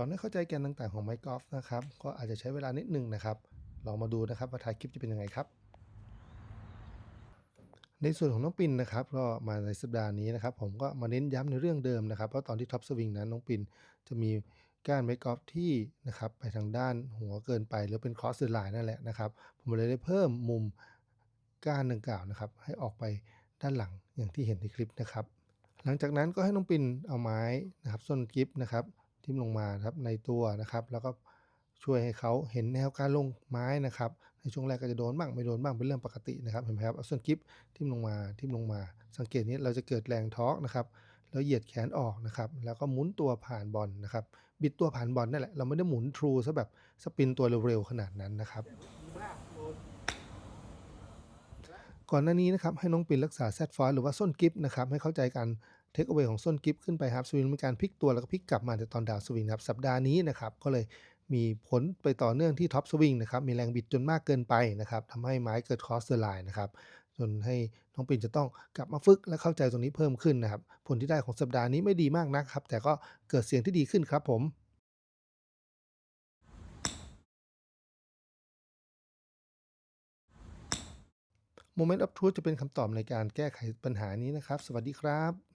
อนให้เข้าใจแกนต่างๆของไม้กอล์ฟนะครับ ก็อาจจะใช้เวลานิดนึงนะครับลองมาดูนะครับว่าท้ายคลิปจะเป็นยังไงครับ ในส่วนของน้องปินนะครับก็มาในสัปดาห์นี้นะครับ ผมก็มาเน้นย้ำในเรื่องเดิมนะครับ เพราะตอนที่ท็อปสวิงนั้นน้องปินจะมีก้านไม้กอล์ฟที่นะครับไปทางด้านหัวเกินไปหรือเป็นคอสเดอไลน์นั่นแหละนะครับ ผมเลยได้เพิ่มมุมก้านดังกล่าวนะครับ ให้ออกไปด้านหลังอย่างที่เห็นในคลิปนะครับ หลังจากนั้นก็ให้น้องปินเอาไม้นะครับส้นกิฟนะครับ ทิ่มลงมาครับในตัวนะครับ แล้วก็ช่วยให้เขาเห็นแนวการลงไม้นะครับ ในช่วงแรกก็จะโดนบ้างไม่โดนบ้างเป็นเรื่องปกตินะครับเห็นไหมครับเอาส้นกิฟทิ่มลงมาทิ่มลงมา สังเกตนี้เราจะเกิดแรงทอร์กนะครับแล้วเหยียดแขนออกนะครับ แล้วก็หมุนตัวผ่านบอลนะครับ บิดตัวผ่านบอลนั่นแหละ เราไม่ได้หมุนทรูซะแบบสปินตัวเร็วๆขนาดนั้นนะครับ ก่อนหน้านี้นะครับให้น้องปินรักษาแซดฟอยหรือว่าส้นกิฟนะครับให้เข้าใจการ เทคเอาไว้ของส้นกิฟขึ้นไปครับสวิงมีการพลิกตัวแล้วก็พลิกกลับมาในตอนดาวสวิงครับสัปดาห์นี้นะครับก็เลยมีผลไปต่อเนื่องที่ท็อปสวิงนะครับมีแรงบิดจนมากเกินไปนะครับทำให้ไม้เกิดคอสเตอร์ไลน์นะครับจนให้น้องปิ่นจะต้องกลับมาฝึกและเข้าใจตรงนี้เพิ่มขึ้นนะครับผลที่ได้ของสัปดาห์นี้ไม่ดีมากนักครับ แต่ก็เกิดเสียงที่ดีขึ้นครับผม Moment of Truth จะเป็นคำตอบในการแก้ไขปัญหานี้นะครับ สวัสดีครับ